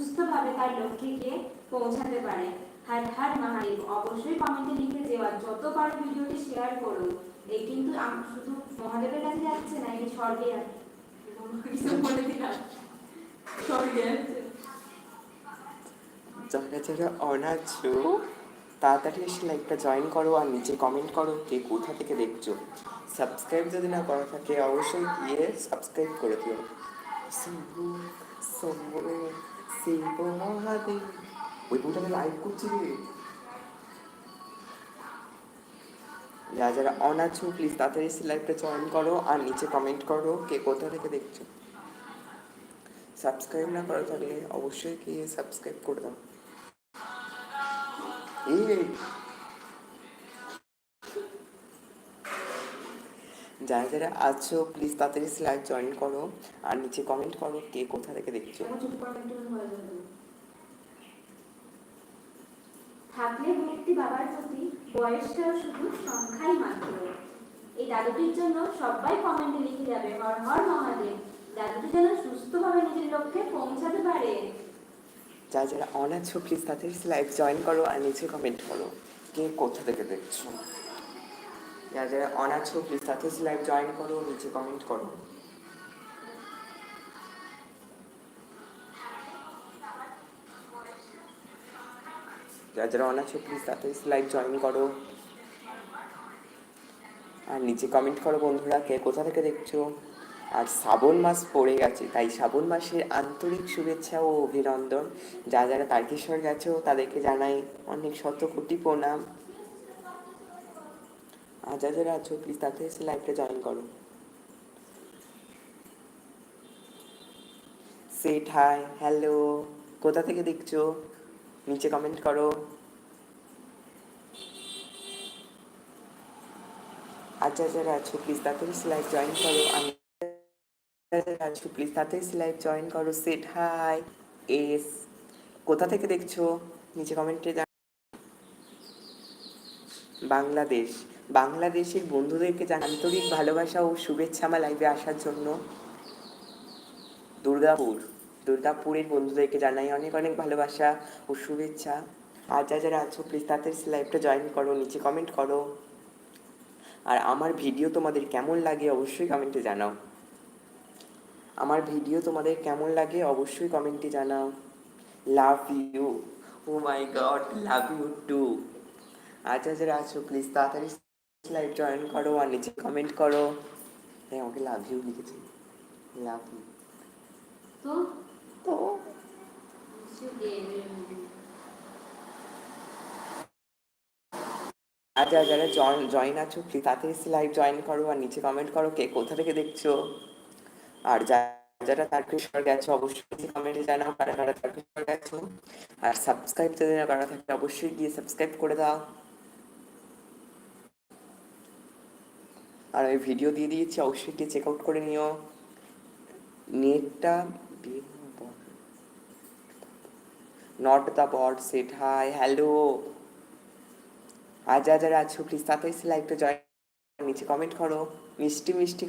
সুস্থভাবে তার লক্ষ্যে গিয়ে পৌঁছাতে পারে। হার হার মহাদেব, অবশ্যই কমেন্টে লিখে দেওয়া যত পারো ভিডিওটি শেয়ার করো এই কিন্তু শুধু মহাদেবের কাছে যাচ্ছে না, এই স্বর্গে কিছু বলে দিলাম। স্বর্গে যারা যারা অনার্সও তাড়াতাড়ি এসে লাইকটা জয়েন করো আর নিচে কমেন্ট করো কে কোথা থেকে দেখছ। সাবস্ক্রাইব যদি না করা থাকে, অবশ্যই গিয়ে সাবস্ক্রাইব করে দিও। শিবু শম্ভু শিব মহাদেব ওই বইটা লাইভ করছি রে। যারা যারা অন আছো প্লিজ তাড়াতাড়ি এসে লাইভটা জয়েন করো আর নিচে কমেন্ট করো কে কোথা থেকে দেখছ। সাবস্ক্রাইব না করা থাকলে অবশ্যই গিয়ে সাবস্ক্রাইব করে দাও। এই যারা যারা আছো প্লিজ তাড়াতাড়ি লাইভ জয়েন করো। আর নিচে কমেন্ট করো কে কোথা থেকে দেখছ। থাকলে ব্যক্তি বাবার প্রতি বয়সটাও শুধু সংখ্যাই মাত্র। এই দাদুটির জন্য সবাই কমেন্টে লিখে যাবে হর হর মহাদেব দাদুটি যেন সুস্থভাবে নিজের লক্ষ্যে পৌঁছাতে পারে। যারা যারা অন আছো প্লিজ তাড়াতাড়ি লাইভ জয়েন করো আর নিচে কমেন্ট করো কে কোথা থেকে দেখছ। যারা যারা অন আছো প্লিজ তাড়াতাড়ি লাইভ জয়েন করো নিচে কমেন্ট করো যারা যারা অন আছো প্লিজ তাড়াতাড়ি লাইভ জয়েন করো আর নিচে কমেন্ট করো বন্ধুরা, কে কোথা থেকে দেখছ? আর শ্রাবণ মাস পড়ে গেছে, তাই শ্রাবণ মাসের আন্তরিক শুভেচ্ছা ও অভিনন্দন। যা যারা তারকেশ্বর গেছো, তাদেরকে জানাই অনেক শত কোটি প্রণাম। আর যা যারা আছো প্লিজ তাতে এসে লাইভটা জয়েন করো। সেট হাই হ্যালো কোথা থেকে দেখছ? নিচে কমেন্ট করো। যা যারা আছো প্লিজ তাড়াতাড়ি লাইভ জয়েন করো। আমি আছো প্লিজ তাড়াতাড়ি লাইভ জয়েন করো। সেট হাই এস কোথা থেকে দেখছ? নিচে কমেন্টে বাংলাদেশ। বাংলাদেশের বন্ধুদেরকে আন্তরিক ভালোবাসা ও শুভেচ্ছা আমার লাইভে আসার জন্য। দুর্গাপুর, দুর্গাপুরের বন্ধুদেরকে জানাই অনেক অনেক ভালোবাসা ও শুভেচ্ছা। আর যা যারা আছো প্লিজ তাদের লাইভটা জয়েন করো, নিচে কমেন্ট করো। আর আমার ভিডিও তোমাদের কেমন লাগে অবশ্যই কমেন্টে জানাও। আমার ভিডিও তোমাদের কেমন লাগে অবশ্যই কমেন্টে জানাও। Love you oh my god love you too আচ্ছা যারা আছো প্লিজ তাড়াতাড়ি লাইভ জয়েন করো আর নিচে কমেন্ট করো। হ্যাঁ আমাকে লাভ ইউ লিখেছে। লাভ ইউ তো? তো? আর যারা যারা জয়েন আছো প্লিজ তাড়াতাড়ি লাইভ জয়েন করো আর নিচে কমেন্ট করো কে কোথা থেকে দেখছ। আর যারা যারা তারকেশ্বর গেছো অবশ্যই কমেন্টে জানাও কারা কারা তারকেশ্বর গেছো। আর সাবস্ক্রাইব যদি না করা থাকে অবশ্যই গিয়ে সাবস্ক্রাইব করে দাও। আর আমি ভিডিও দিয়ে দিয়েছি, অবশ্যই গিয়ে চেক আউট করে নিও। নেটটা not the bot set hi hello আজ যা যারা আছো প্লিজ তাড়াতাড়ি লাইভটা জয়েন নিচে কমেন্ট করো। মিষ্টি মিষ্টি